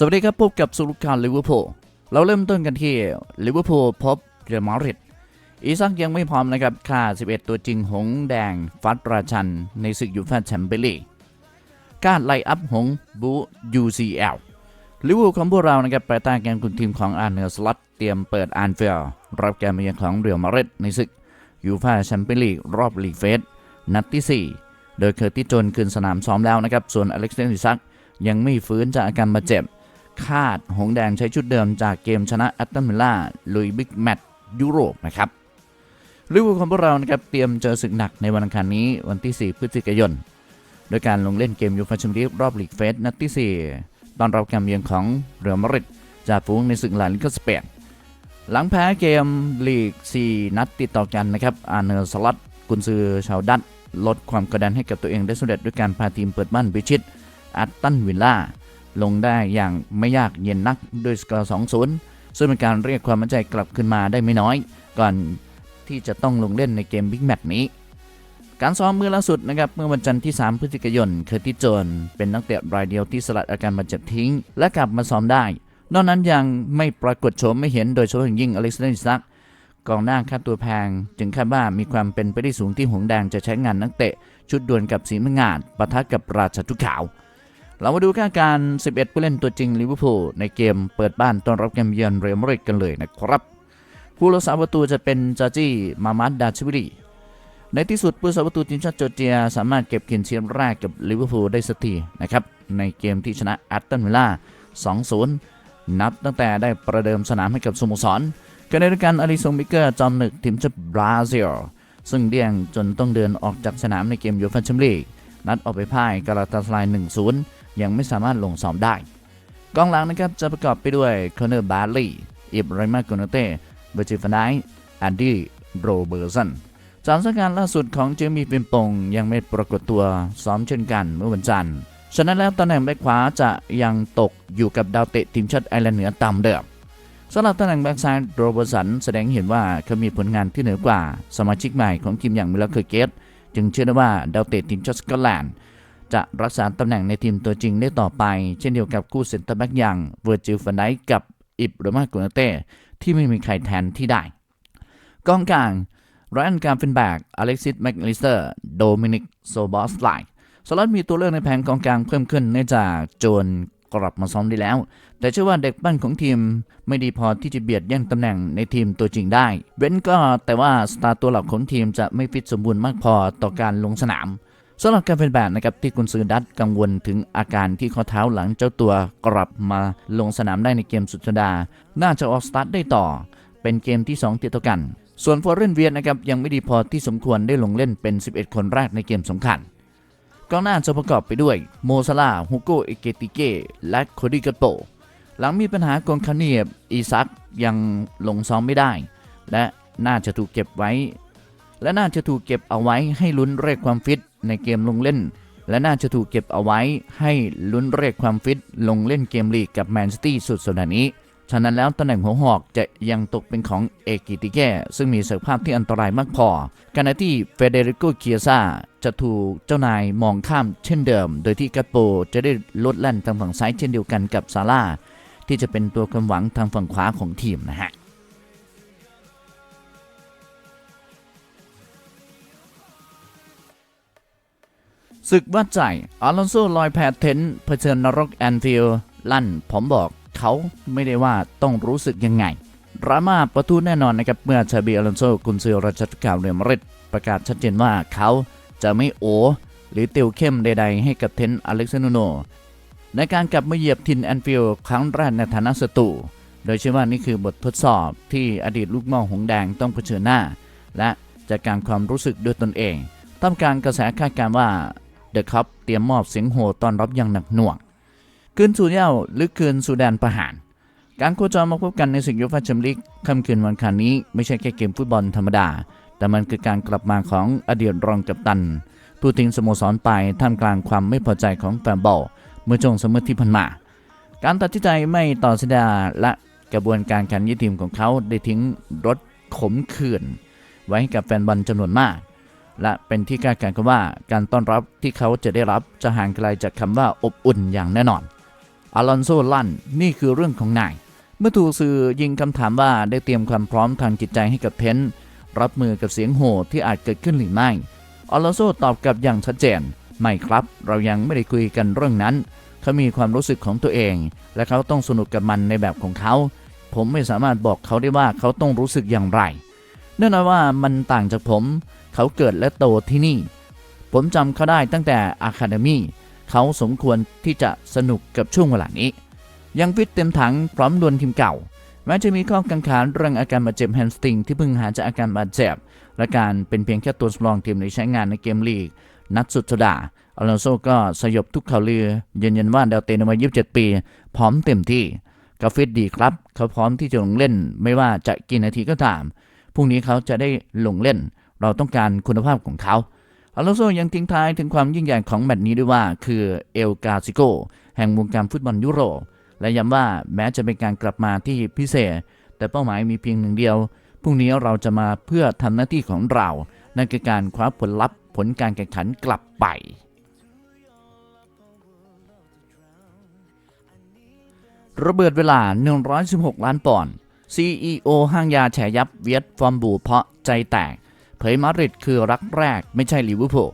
สวัสดีครับพบกับสุรุการลิเวอร์พูลเราเริ่มต้นกันที่ลิเวอร์พูลพบเรอัลมาดริดอีซักยังไม่พร้อมนะครับค่า 11 ตัวจริงหงแดงฟัดราชัน ในศึกยูฟ่าแชมเปี้ยนลีกการไล่อัพหงบู UCL ลิเวอร์พูลของพวกเรานะครับไปต้านแกมกุนทีมของอาร์เนลสล็อตเตรียมเปิดอานเฟลรับการมเยือนของเรอัลมาดริดในศึกยูฟ่าแชมเปี้ยนลีกรอบลีกเฟสนัดที่ 4 โดยเคอร์ติจนขึ้นสนามซ้อมแล้วนะครับส่วนอเล็กซานเดอร์ซักยังไม่ฟื้นจากอาการบาดเจ็บ คาด หงแดงใช้ชุดเดิมจากเกมชนะแอตตันวิลล่าลุยบิ๊กแมตช์ยุโรปนะครับลิเวอร์พูลของพวกเรานะครับเตรียมเจอศึกหนักในวันอังคารนี้วันที่ 4 พฤศจิกายน โดยการลงเล่นเกมยูฟ่าแชมเปี้ยนรอบลีกเฟสนัดที่ 4 ตอนรับการเยือนของเรอัลมาดริดจากฝูงในศึกลาลิกาสเปนหลังแพ้เกมลีก 4 นัดติดต่อกันนะครับอาร์เนอร์สล็อตกุนซือชาวดัตลดความกดดันให้กับตัวเองได้สำเร็จด้วยการพาทีมเปิดบ้านพิชิตแอตตันวิลล่า ลงได้อย่างไม่ยากเย็นนักด้วยสกอร์ 2-0 ซึ่งเป็นการเรียกความมั่นใจกลับขึ้นมาได้ไม่น้อย ก่อนที่จะต้องลงเล่นในเกมบิ๊กแมตช์นี้ การซ้อมมือล่าสุดนะครับเมื่อวันจันทร์ที่ 3 พฤศจิกายนเคอร์ติสโจน เป็นนักเตะรายเดียวที่สลัดอาการบาดเจ็บทิ้ง และกลับมาซ้อมได้ นอกนั้นยังไม่ปรากฏโฉมไม่เห็นโดยเฉพาะอย่างยิ่งอเล็กซานเดอร์ซักกองหน้าค่าตัวแพง จึงคาดว่ามีความเป็นไปได้สูงที่หงแดงจะใช้งานนักเตะ ชุดดวลกับสีมงาดปะทะกับราชทุกขาว เรามาดูค่าการ 11 ผู้เล่นตัวจริงลิเวอร์พูลในเกมเปิดบ้านต้อนรับเกมเยือนเรอัลมาดริดกันเลยนะครับ ผู้รักษาประตูจะเป็นจาจี้มามัดดาชิวิรีในที่สุดผู้รักษาประตูทีมชาติจอร์เจีย สามารถเก็บเขียนเชียมแรกกับลิเวอร์พูลได้สักทีนะครับ ในเกมที่ชนะแอตตันวิลล่า 2-0 นับตั้งแต่ได้ประเดิมสนามให้กับสโมสรขณะเดียกันอลิซงบิเกอร์จอมหนึกทีมชาติบราซิลซึ่งเดี่ยงจนต้องเดินออกจากสนามในเกมยูฟ่าแชมเปี้ยนลีกนัดออกไปพ่ายกาลาตาสไลน์1-0 ยังไม่สามารถลงซ้อมได้ กองหลังนะครับจะประกอบไปด้วยคอนเนอร์บาร์ลีย์อิบราฮิมาโกนเต้เบอร์จิฟันไดแอนดี้โรเบอร์สันสถานการณ์ล่าสุดของเจมี่ปิมปงยังไม่ปรากฏตัวซ้อมเช่นกันเมื่อวันจันทร์ฉะนั้นแล้วตำแหน่งแบ็คขวาจะยังตกอยู่กับดาวเตะทีมชาติไอร์แลนด์เหนือตามเดิมสำหรับตำแหน่งแบ็กซ้ายโรเบอร์สันแสดงเห็นว่าเขามีผลงานที่เหนือกว่า สมาชิกใหม่ของทีมอย่างมิลเลอร์เคอร์เกตจึงเชื่อได้ว่าดาวเตะทีมชาติสกอตแลนด์ จะรักษาตำแหน่งในทีมตัวจริงได้ต่อไป เช่นเดียวกับคู่เซนเตอร์แบ็กอย่างเวอร์จิลฟันไดกับอิบรามาโกนเต้ที่ไม่มีใครแทนที่ได้กองกลางไรอันการ์ฟินแบกอเล็กซิสแมคลิสเตอร์ โดมินิกโซบอสไลน์สล็อตมีตัวเลือกในแผงกองกลางเพิ่มขึ้นเนื่องจากโจนกลับมาซ้อมได้แล้ว แต่เชื่อว่าเด็กปั้นของทีมไม่ดีพอที่จะเบียดแย่งตำแหน่งในทีมตัวจริงได้ เว้นก็แต่ว่าสตาร์ตัวหลักของทีมจะไม่ฟิตสมบูรณ์มากพอต่อการลงสนาม สำหรับการเป็นแบบนะครับที่กุนซือดัตกังวลถึงอาการที่ข้อเท้าหลังเจ้าตัวกลับมาลงสนามได้ในเกมสุดสัปดาห์น่าจะออกสตาร์ทได้ต่อ เป็นเกมที่ 2 ติดต่อกัน ส่วนฟอร์เรนเวียนนะครับยังไม่ดีพอที่สมควรได้ลงเล่นเป็น 11 คนแรกในเกมสำคัญกองหน้าจะประกอบไปด้วยโมซาลาฮูโกเอเกติเกและโคดิกาโปหลังมีปัญหากองคาเนียบอีซักยังลงซ้อมไม่ได้ และน่าจะถูกเก็บไว้ และน่าจะถูกเก็บเอาไว้ให้ลุ้นเรียกความฟิต ในเกมลงเล่น และน่าจะถูกเก็บเอาไว้ให้ลุ้นเรียกความฟิตลงเล่นเกมลีกกับแมนซิตี้สุดสัปดาห์นี้ ฉะนั้นแล้วตำแหน่งหัวหอกจะยังตกเป็นของเอกิติแกซึ่งมีศักยภาพที่อันตรายมากพอขณะที่เฟเดริโกเคียซาจะถูกเจ้านายมองข้ามเช่นเดิม โดยที่กัตโปจะได้ลดแล่นทางฝั่งซ้ายเช่นเดียวกันกับซาร่าที่จะเป็นตัวกำหวังทางฝั่งขวาของทีมนะฮะ ศึกวัดใจอลอนโซลอยแพดเทนเผชิญนรกแอนฟิลด์ลั่น ผมบอกเขาไม่ได้ว่าต้องรู้สึกยังไงดราม่าประตูแน่นอนนะครับ เมื่อชาบีอลอนโซกุนซือราชการเรียมริดประกาศชัดเจนว่าเขาจะไม่โอ หรือติวเข้มใดๆ ให้กับเทนอเล็กซานโน ในการกลับมาเหยียบทินแอนฟิลด์ครั้งแรกในฐานะศัตรูโดยเชื่อว่านี่คือบททดสอบที่อดีตลูกม่อหงแดงต้องเผชิญหน้า และจากการความรู้สึกด้วยตนเองท่ามกางกระแสคาดการณ์ว่า เดอะคัพเตรียมมอบเสียงโห่ต้อนรับอย่างหนักหน่วง คืนสู่เย้าหรือคืนสู่แดนประหาร การโคจรมาพบกันในศึกยูฟ่าแชมเปี้ยนลีกค่ำคืนวันคันนี้ไม่ใช่แค่เกมฟุตบอลธรรมดา แต่มันคือการกลับมาของอดีตรองกัปตัน ผู้ทิ้งสโมสรไปท่ามกลางความไม่พอใจของแฟนบอลเมื่อช่วงสมมติที่ผ่านมา การตัดสินใจไม่ต่อสัญญาและกระบวนการการยึดทีมของเขาได้ทิ้งรถขมขื่นไว้ให้กับแฟนบอลจำนวนมาก และเป็นที่คาดการณ์กันว่าการต้อนรับที่เขาจะได้รับจะห่างไกลจากคำว่าอบอุ่นอย่างแน่นอนอลอนโซลั่นนี่คือเรื่องของนาย เมื่อถูกสื่อยิงคำถามว่าได้เตรียมความพร้อมทางจิตใจให้กับเพนท์รับมือกับเสียงโห่ที่อาจเกิดขึ้นหรือไม่อลอนโซตอบกลับอย่างชัดเจน ไม่ครับ เรายังไม่ได้คุยกันเรื่องนั้น เขามีความรู้สึกของตัวเอง และเขาต้องสนุกกับมันในแบบของเขา ผมไม่สามารถบอกเขาได้ว่าเขาต้องรู้สึกอย่างไร แน่นอนว่ามันต่างจากผม เขาเกิดและโตที่นี่ ผมจำเขาได้ตั้งแต่อะคาเดมี่เขาสมควรที่จะสนุกกับช่วงเวลานี้ ยังฟิตเต็มถังพร้อมดวลทีมเก่า แม้จะมีข้อกังขาเรื่องอาการบาดเจ็บแฮมสตริงที่เพิ่งหายจากอาการบาดเจ็บ และการเป็นเพียงแค่ตัวสำรองทีมในใช้งานในเกมลีก นัดสุดสดาอลอนโซก็สยบทุกข่าวลือยืนยันว่าดาวเตนวัย27 ปี พร้อมเต็มที่เขาฟิตดีครับ เขาพร้อมที่จะลงเล่นไม่ว่าจะกี่นาทีก็ตาม พรุ่งนี้เขาจะได้ลงเล่น เราต้องการคุณภาพของเขาอลอนโซยังทิ้งท้ายถึงความยิ่งใหญ่ของแมตช์นี้ด้วยว่า คือเอลกาซิโกแห่งวงการฟุตบอลยุโรป และย้ำว่าแม้จะเป็นการกลับมาที่พิเศษ แต่เป้าหมายมีเพียงหนึ่งเดียวพรุ่งนี้เราจะมาเพื่อทำหน้าที่ของเรา นั่นคือการคว้าผลลัพธ์ผลการแข่งขันกลับไป ระเบิดเวลา 116 ล้านปอนด์ CEO ห้างยาแฉยับเวียดฟอร์มบูเพราะใจแตก เผยมาดริดคือรักแรกไม่ใช่ลิเวอร์พูล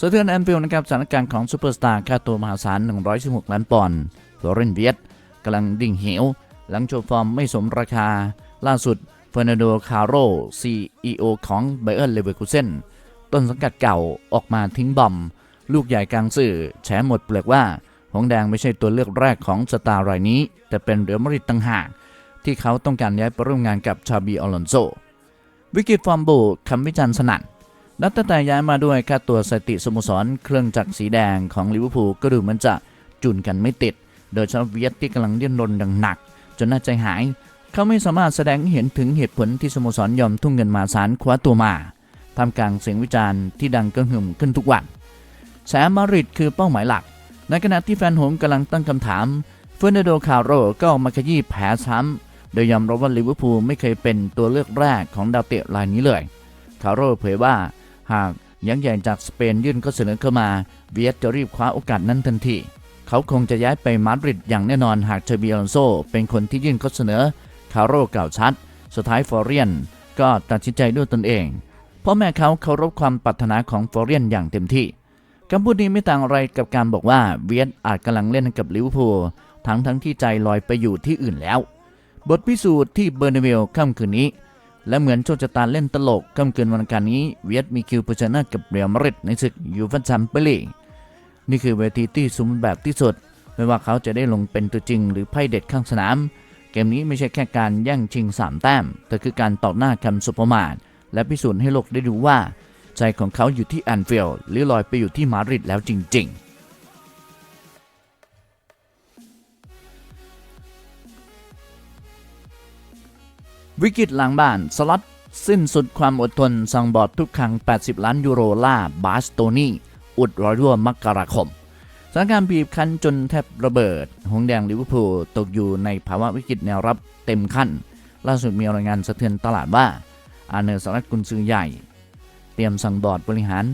สะเทือนแอนฟิลด์นะครับสถานการณ์ของซูเปอร์สตาร์ค่าตัวมหาศาล 116 ล้านปอนด์ฟลอเรนเวียดกำลังดิ่งเหว หลังโชว์ฟอร์มไม่สมราคา ล่าสุดเฟอร์นันโด คาโร CEO ของไบเอ r ร์เลเวอร์คูเซนต้นสังกัดเก่าออกมาทิ้งบอม ลูกใหญ่กลางสื่อ แฉหมดเปลือกว่า หงแดงไม่ใช่ตัวเลือกแรกของสตาร์รายนี้ แต่เป็นเรอัลมาดริดต่างหาก ที่เขาต้องการย้ายไปร่วมงานกับชาบีอลอนโซ วิกิตฟอร์มโบคำวิจารณ์สนั่นนับตั้งแต่ย้ายมาด้วยค่าตัวสติสโมสรเครื่องจักรสีแดงของลิเวอร์พูลก็ดูเหมันจะจุนกันไม่ติด โดยเฉพาะเวียดที่กำลังเดิ้นรนดังหนัก จนน่าใจหาย เขาไม่สามารถแสดงเห็นถึงเหตุผลที่สโมสรยอมทุ่มเงินมาศาลคว้าตัวมาทำกลางเสียงวิจารณ์ที่ดังกระหึ่มขึ้นทุกวันแซมมาริดคือเป้าหมายหลัก ในขณะที่แฟนหงกำลังตั้งคำถามเฟอร์นันโดคาโรก็ออกมาขยี้แผลซ้ำ โดยยอมรับว่าลิเวอร์พูลไม่เคยเป็นตัวเลือกแรกของดาวเตะรายนี้เลยคาร์โรเผยว่า หากยักษ์ใหญ่จากสเปนยื่นข้อเสนอเข้ามาเวียดจะรีบคว้าโอกาสนั้นทันทีเขาคงจะย้ายไปมาดริดอย่างแน่นอนหากเชอร์บีอลอนโซเป็นคนที่ยื่นข้อเสนอคาร์โรกล่าวชัด สุดท้ายฟอร์เรียนก็ตัดสินใจด้วยตนเองเพราะแม่เขาเคารพความปรารถนาของฟอร์เรียนอย่างเต็มที่คำพูดนี้ไม่ต่างอะไรกับการบอกว่าเวียดอาจกำลังเล่นกับลิเวอร์พูลทั้งทั้งที่ใจลอยไปอยู่ที่อื่นแล้ว บทพิสูจน์ที่เบอร์นาเวลค่ำคืนนี้ และเหมือนโชคชะตาเล่นตลกค่ำคืนวันอังคารนี้ เวียดมีคิวเผชิญหน้ากับเรอัลมาดริดในศึกยูฟ่าแชมเปี้ยนลีกนี่คือเวทีที่สมบูรณ์แบบที่สุด ไม่ว่าเขาจะได้ลงเป็นตัวจริงหรือไพ่เด็ดข้างสนาม เกมนี้ไม่ใช่แค่การแย่งชิงสามแต้ม แต่คือการต่อหน้าคำสุประมาทและพิสูจน์ให้โลกได้ดูว่า ใจของเขาอยู่ที่แอนฟิลด์หรือลอยไปอยู่ที่มาดริดแล้วจริง ๆ วิกฤตหลังบ้านสล็อตสิ้นสุดความอดทนสั่งบอร์ดทุกครั้ง 80 ล้านยูโรล่าบาสโตนีอุดรอยรั่วมกราคมสถานการณ์บีบคั้นจนแทบระเบิด หงแดงลิเวอร์พูลตกอยู่ในภาวะวิกฤตแนวรับเต็มขั้น ล่าสุดมีรายงานสะเทือนตลาดว่า อาเนอร์สรัตกุนซือใหญ่ เตรียมสั่งบอร์ดบริหาร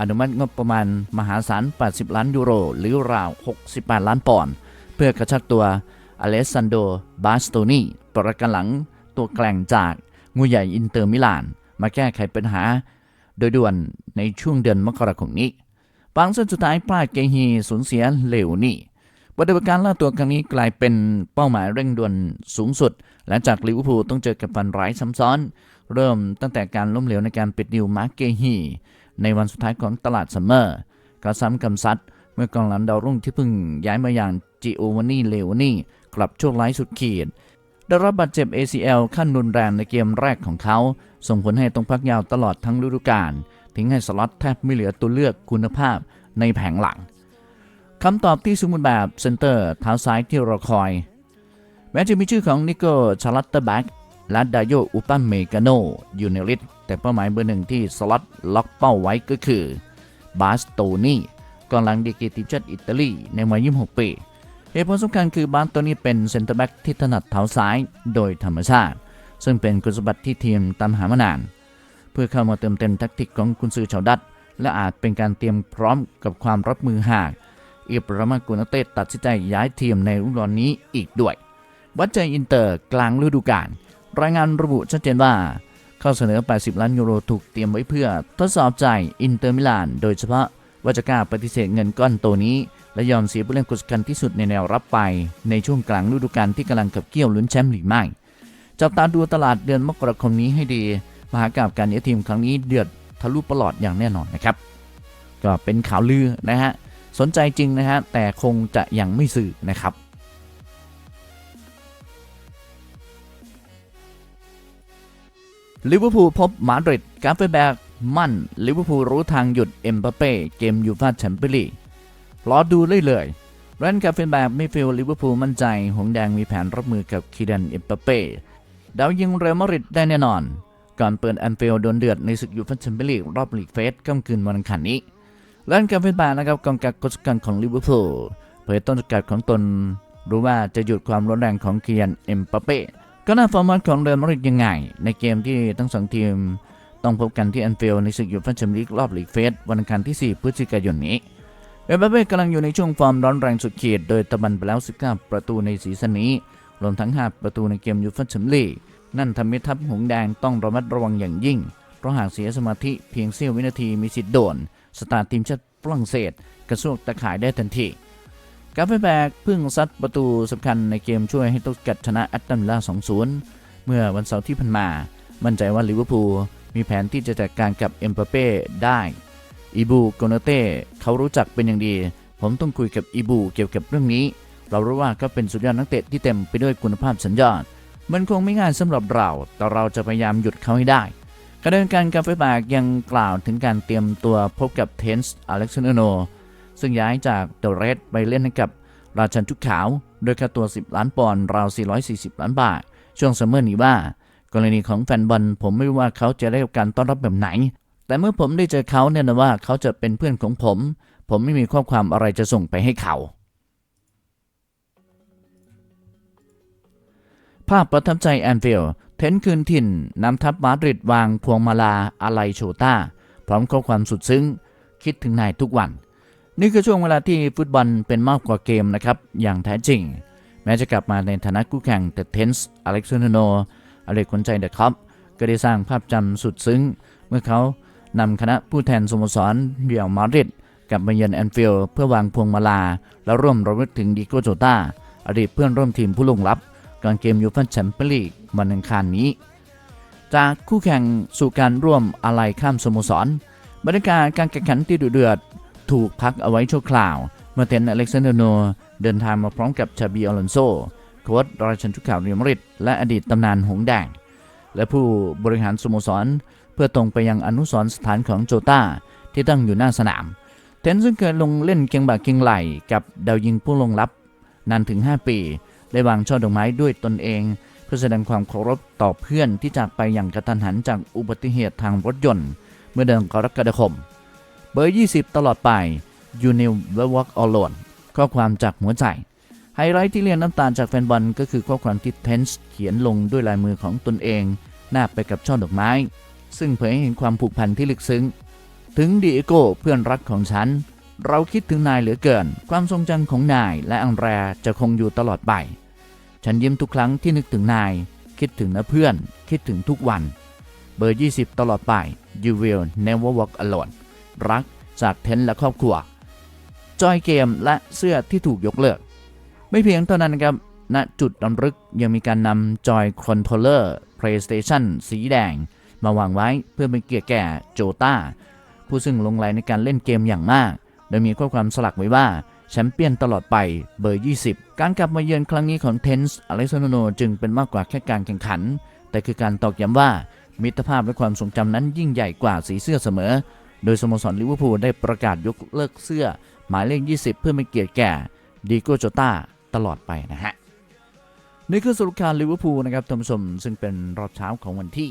อนุมัติงบประมาณมหาศาล 80 ล้านยูโร หรือราว 68 ล้านปอนด์เพื่อกระชักตัวอเลสซานโดบาสโตนีประกันหลัง ตัวแกล่งจากงูใหญ่อินเตอร์มิลาน มาแก้ไขปัญหา โดยด่วนในช่วงเดือนมกราคมนี้บางเส้นสุดท้ายพลาดเกฮีสูญเสียเหลวนี่ปฏิบัติการล่าตัวครั้งนี้กลายเป็นเป้าหมายเร่งด่วนสูงสุด หลังจากลิเวอร์พูลต้องเจอกับฟันร้ายซ้ำซ้อน เริ่มตั้งแต่การล้มเหลวในการปิดดิวมาร์กเกฮีในวันสุดท้ายของตลาดซัมเมอร์กระซ้ำกำซัดเมื่อกองหลังดาวรุ่งที่เพิ่งย้ายมาอย่างจิโอวานี่เลวนี่กลับโชคร้ายสุดขีด ได้รับบาดเจ็บ ACL ขั้นรุนแรงในเกมแรกของเขา ส่งผลให้ต้องพักยาวตลอดทั้งฤดูกาลทิ้งให้สล็อตแทบไม่เหลือตัวเลือกคุณภาพในแผงหลังคำตอบที่สมบูรณ์แบบเซนเตอร์เท้าซ้ายที่รอคอย แม้จะมีชื่อของนิโก้ชาลัตเตอร์แบ็กและดาโยอุปันเมกาโนอยู่ในลิสต์แต่เป้าหมายเบอร์หนึ่งที่สล็อตล็อกเป้าไว้ก็คือบาสโตนีกองหลังดีกรีทีมชาติอิตาลีในวัย26ปี เหตุผลสำคัญคือบาสโตนี้เป็นเซนเตอร์แบ็กที่ถนัดเท้าซ้ายโดยธรรมชาติ ซึ่งเป็นคุณสมบัติที่ทีมตามหามานาน เพื่อเข้ามาเติมเต็มแทคติกของกุนซือชาวดัตและอาจเป็นการเตรียมพร้อมกับความรับมือหากอิบรามากุนเต้ตัดสินใจย้ายทีมในฤดูกาลนี้อีกด้วย วัดใจอินเตอร์กลางฤดูกาลรายงานระบุชัดเจนว่าข้อเสนอ 80 ล้านยูโรถูกเตรียมไว้เพื่อ ทดสอบใจอินเตอร์มิลาน โดยเฉพาะว่าจะกล้าปฏิเสธเงินก้อนโตนี้ และยอมเสียผู้เล่นกุศกันที่สุดในแนวรับไป ในช่วงกลางฤดูกาลที่กำลังขับเกี่ยวลุ้นแชมป์หรือไม่จับตาดูตลาดเดือนมกราคมนี้ให้ดี มหากาบการเนี้ยทีมครั้งนี้เดือดทะลุประหลอดอย่างแน่นอนนะครับ ก็เป็นข่าวลือนะฮะ สนใจจริงนะฮะ แต่คงจะยังไม่สื่อนะครับ ลิเวอร์พูลพบมาดริดกาเฟแบก มั่น ลิเวอร์พูลรู้ทางหยุดเอ็มบัปเป้ เกมยูฟ่าแชมเปี้ยนลีก รอดูเลยเลยแรนกาเฟแบกม่ฟิลลิเวอร์พูลมั่นใจ หงแดงมีแผนรับมือกับคีดันเอ็มปเป้ดาวยิงเรอัลมาดริดได้แน่นอน ก่อนเปิดแอนฟิลด์โดนเดือดในศึกยูฟ่าแชมเปี้ยนลีกรอบลีกเฟสค่ำคืนวันอังคารนี้แลนกาเฟนแบานะครับกองการกดกันของลิเวอร์พูลเผยต้นสกัดของตนรู้ว่าจะหยุดความร้อนแรงของเคียนเอ็มปเป้ก็น่าฟอร์มของเรอัลมาดริดยังไง ในเกมที่ทั้งสองทีม ต้องพบกันที่แอนฟิลด์ในศึกยูฟ่าแชมเปี้ยนลีกรอบลีกเฟสวันอังคารที่ 4 พฤศจิกายนนี้ เอ็มปาเป้กำลังอยู่ในช่วงฟอร์มร้อนแรงสุดขีด โดยตะบันไปแล้ว 19 ประตูในซีซั่นนี้ รวมทั้ง 5 ประตูในเกมยูฟ่าแชมเปี้ยนลีกนั่นทำให้ทัพหงแดงต้องระมัดระวังอย่างยิ่ง เพราะหากเสียสมาธิเพียงเสี้ยววินาทีมีสิทธิ์โดน สตาร์ทีมชาติฝรั่งเศส กระซวกตะข่ายได้ทันทีกาเฟแบกเพิ่งซัดประตูสำคัญในเกมช่วยให้ตุกกัดชนะแอตตันล่า 2-0 เมื่อวันเสาร์ที่ผ่านมา มั่นใจว่าลิเวอร์พูลมีแผนที่จะจัดการกับเอ็มเปเป้ได้ อีบูโกเนเต้เขารู้จักเป็นอย่างดี ผมต้องคุยกับอีบูเกี่ยวกับเรื่องนี้ เรารู้ว่าเขาเป็นสุดยอดนักเตะที่เต็มไปด้วยคุณภาพสัญญาณมันคงไม่ง่ายสำหรับเรา แต่เราจะพยายามหยุดเขาให้ได้กระเดินการกาเฟแบกยังกล่าวถึงการเตรียมตัวพบกับเทนส์อเล็กซานโน ซึ่งย้ายจากเดอะเรดไปเล่นให้กับราชันทุกขาว โดยค่าตัว 10 ล้านปอนด์ราว 440 ล้านบาท ช่วงซัมเมอร์นี้ว่า กรณีของแฟนบอลผมไม่รู้ว่าเขาจะได้รับการต้อนรับแบบไหน แต่เมื่อผมได้เจอเขาเนี่ยนะว่าเขาจะเป็นเพื่อนของผม ผมไม่มีข้อความอะไรจะส่งไปให้เขา ภาพประทับใจแอนฟิลเทนคืนถิ่นนำทัพมาดริดวางพวงมาลาอาลัยโชต้า พร้อมข้อความสุดซึ้ง คิดถึงนายทุกวัน นี่คือช่วงเวลาที่ฟุตบอลเป็นมากกว่าเกมนะครับ อย่างแท้จริง แม้จะกลับมาในฐานะคู่แข่งแต่เทนส์อเล็กซานโนอเล็กคนใจเดอะคัพก็ได้สร้างภาพจำสุดซึ้ง เมื่อเขา นำคณะผู้แทนสโมสรเรียลมาริดกลับมาเยือนแอนฟิลด์เพื่อวางพวงมาลา และร่วมรำลึกถึงดิโกโจตาอดีตเพื่อนร่วมทีมผู้ลงลับก่อนเกมยูฟ่าแชมเปี้ยนลีกวันอังคารนี้ จากคู่แข่งสู่การร่วมอะไรข้ามสโมสร บรรยากาศการแข่งขันที่ดุเดือด ถูกพักเอาไว้ชั่วคราว เมื่อเทนอเล็กซานเดโนเดินทางมาพร้อมกับชาบีอลอนโซโค้ชราชันทุกข่าวเรียมริดและอดีตตำนานหงสแดงและผู้บริหารสโมสร เพื่อตรงไปยังอนุสรสถานของโจตาที่ตั้งอยู่หน้าสนาม เทนซึ่งเคยลงเล่นเคียงบ่าเคียงไหลกับดาวยิงผู้ลงลับนานถึง 5 ปีได้วางช่อดอกไม้ด้วยตนเอง เพื่อแสดงความเคารพต่อเพื่อนที่จากไปอย่างกระทันหันจากอุบัติเหตุทางรถยนต์ เมื่อเดือนกรกฎาคม เบอร์ 20 ตลอดไป You Never Walk Alone ข้อความจากหัวใจ ไฮไลท์ที่เรียนน้ำตาลจากแฟนบอลก็คือข้อความที่เทนส์เขียนลงด้วยลายมือของตนเองแนบไปกับช่อดอกไม้ ซึ่งเผยให้เห็นความผูกพันที่ลึกซึ้ง ถึงดีเอโก้เพื่อนรักของฉัน เราคิดถึงนายเหลือเกิน ความทรงจำของนายและอังแรจะคงอยู่ตลอดไปฉันยิ้มทุกครั้งที่นึกถึงนาย คิดถึงนะเพื่อน คิดถึงทุกวัน เบอร์ 20 ตลอดไป You will never walk alone รักจากเทนและครอบครัว จอยเกมและเสื้อที่ถูกยกเลิก ไม่เพียงเท่านั้นนะครับ ณ จุดรำลึกยังมีการนำจอยคอนโทรลเลอร์ PlayStation สีแดง มาวางไว้เพื่อเป็นเกียรติแก่โจต้า ผู้ซึ่งลงแรงในการเล่นเกมอย่างมาก โดยมีข้อความสลักไว้ว่าแชมเปี้ยนตลอดไปเบอร์ 20 การกลับมาเยือนครั้งนี้ของเทนส์อเล็กซานโนจึงเป็นมากกว่าแค่การแข่งขัน แต่คือการตอกย้ำว่ามิตรภาพและความทรงจำนั้นยิ่งใหญ่กว่าสีเสื้อเสมอ โดยสโมสรลิเวอร์พูลได้ประกาศยกเลิกเสื้อ หมายเลข 20 เพื่อเป็นเกียรติแก่ดีโกโจต้าตลอดไปนะฮะนี่คือสรุปการลิเวอร์พูลนะครับท่านผู้ชมซึ่งเป็นรอบเช้าของวันที่